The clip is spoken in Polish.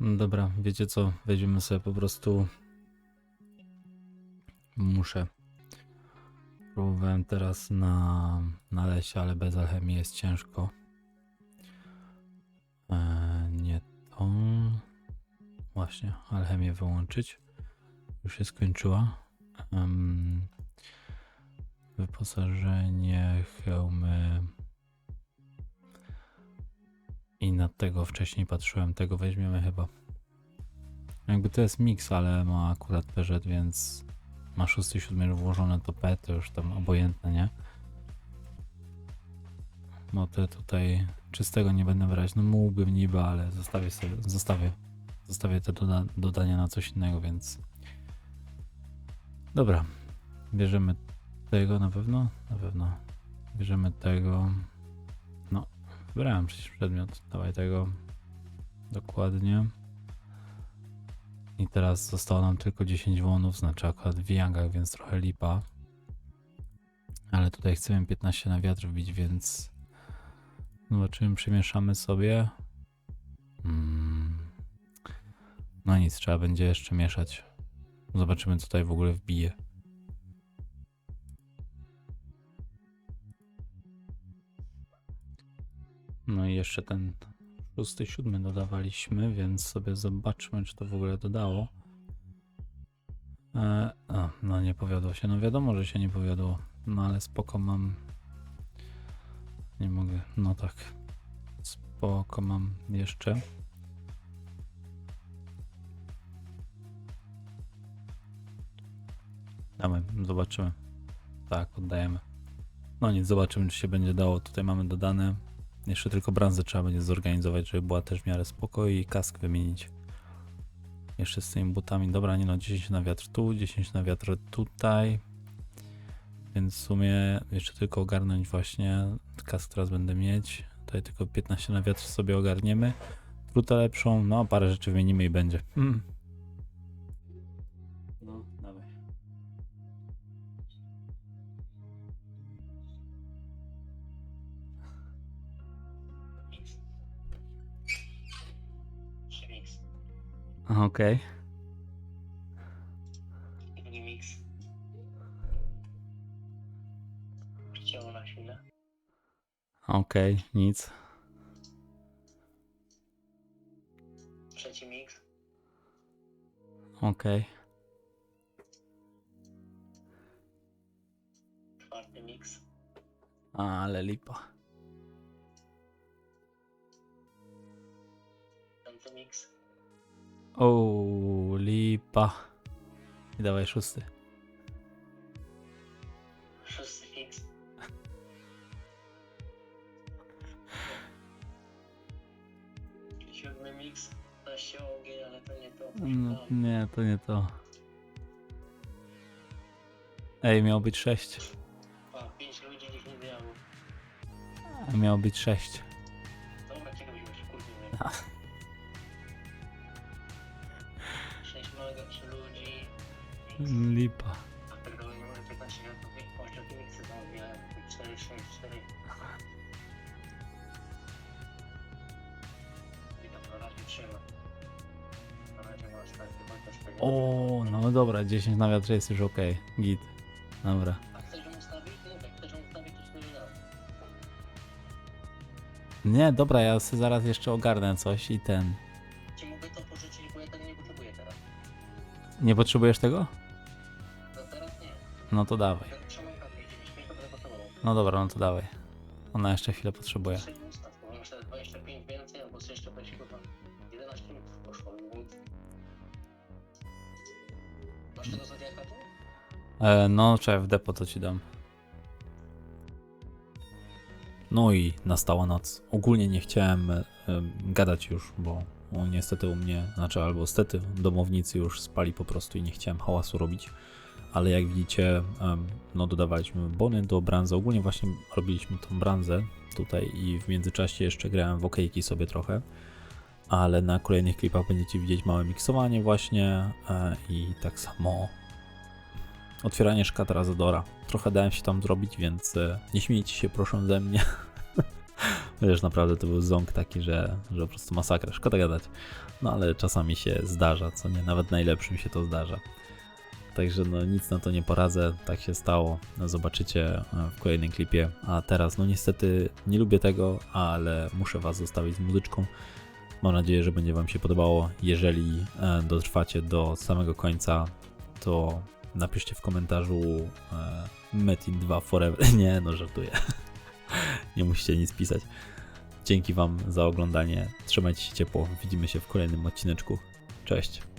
No dobra, wiecie co? Weźmiemy sobie po prostu. Muszę. Próbowałem teraz na, na lesie, ale bez alchemii jest ciężko. E, nie to. Właśnie, alchemię wyłączyć. Już się skończyła. Wyposażenie, hełmy. I na tego wcześniej patrzyłem, tego weźmiemy chyba. Jakby to jest miks, ale ma akurat peżet, więc ma 6-7 już włożone to P, to już tam obojętne, nie? No te tutaj czystego nie będę brać, no mógłbym niby, ale zostawię sobie, zostawię, zostawię te doda dodania na coś innego, więc dobra, bierzemy tego na pewno, na pewno, bierzemy tego, wybrałem przecież przedmiot, dawaj tego, dokładnie. I teraz zostało nam tylko 10 wonów, znaczy akurat w yangach, więc trochę lipa. Ale tutaj chcemy 15 na wiatr wbić, więc zobaczymy, przemieszamy sobie. Mm. No nic, trzeba będzie jeszcze mieszać. Zobaczymy, co tutaj w ogóle wbije. No i jeszcze ten szósty, siódmy dodawaliśmy, więc sobie zobaczmy, czy to w ogóle dodało. E, no nie powiodło się. No wiadomo, że się nie powiodło. No ale spoko mam. Nie mogę. No tak. Spoko mam jeszcze. Damy, zobaczymy. Tak, oddajemy. No nic, zobaczymy, czy się będzie dało. Tutaj mamy dodane. Jeszcze tylko branżę trzeba będzie zorganizować, żeby była też w miarę spoko i kask wymienić. Jeszcze z tymi butami. Dobra, nie no, 10 na wiatr tu, 10 na wiatr tutaj. Więc w sumie jeszcze tylko ogarnąć właśnie kask teraz będę mieć. Tutaj tylko 15 na wiatr sobie ogarniemy. Trutę lepszą, no parę rzeczy wymienimy i będzie. Hmm. Okej. Drugi mix. Chciało na chwilę. Okej, nic. Trzeci mix. Okej. Czwarty mix. Ale lipa. O, lipa. I dawaj szósty. Szósty. Siódmy mix. To się ogień, ale to nie to. No, nie, to nie to. Ej, miało być sześć. A, pięć ludzi, dziesięć diabłów. A miało być sześć. Dobra, czego byśmy pewnie. O, no dobra, 10 na wiatrze jest już ok. Git. Dobra. Nie, dobra, ja sobie zaraz jeszcze ogarnę coś i ten. Ci mogę to pożyczyć, bo ja tego nie potrzebuję teraz. Nie potrzebujesz tego? No to dawaj. No dobra, no to dawaj. Ona jeszcze chwilę potrzebuje. Sobie ustaw, bo masz teraz 25 więcej, albo coś jeszcze weź chyba 11 minut poszło, więc... Masz tego zodiaka tu? E, no, czekaj, w depo to ci dam. No i nastała noc. Ogólnie nie chciałem em, gadać już, bo niestety u mnie, znaczy albo stety, domownicy już spali po prostu i nie chciałem hałasu robić. Ale jak widzicie, no dodawaliśmy bony do branzy. Ogólnie właśnie robiliśmy tą branzę tutaj i w międzyczasie jeszcze grałem w okejki sobie trochę. Ale na kolejnych klipach będziecie widzieć małe miksowanie właśnie e, i tak samo otwieranie szkatra Razadora. Trochę dałem się tam zrobić, więc e, nie śmiejcie się proszę ze mnie. Chociaż naprawdę to był ząg taki, że, że po prostu masakra. Szkoda gadać. No ale czasami się zdarza, co nie, nawet najlepszym się to zdarza. Także no nic na to nie poradzę, tak się stało. No, zobaczycie e, w kolejnym klipie. A teraz, no niestety nie lubię tego, ale muszę Was zostawić z muzyczką. Mam nadzieję, że będzie Wam się podobało. Jeżeli e, dotrwacie do samego końca, to napiszcie w komentarzu e, Metin 2 Forever. Nie, no żartuję. nie musicie nic pisać. Dzięki Wam za oglądanie. Trzymajcie się ciepło. Widzimy się w kolejnym odcineczku. Cześć.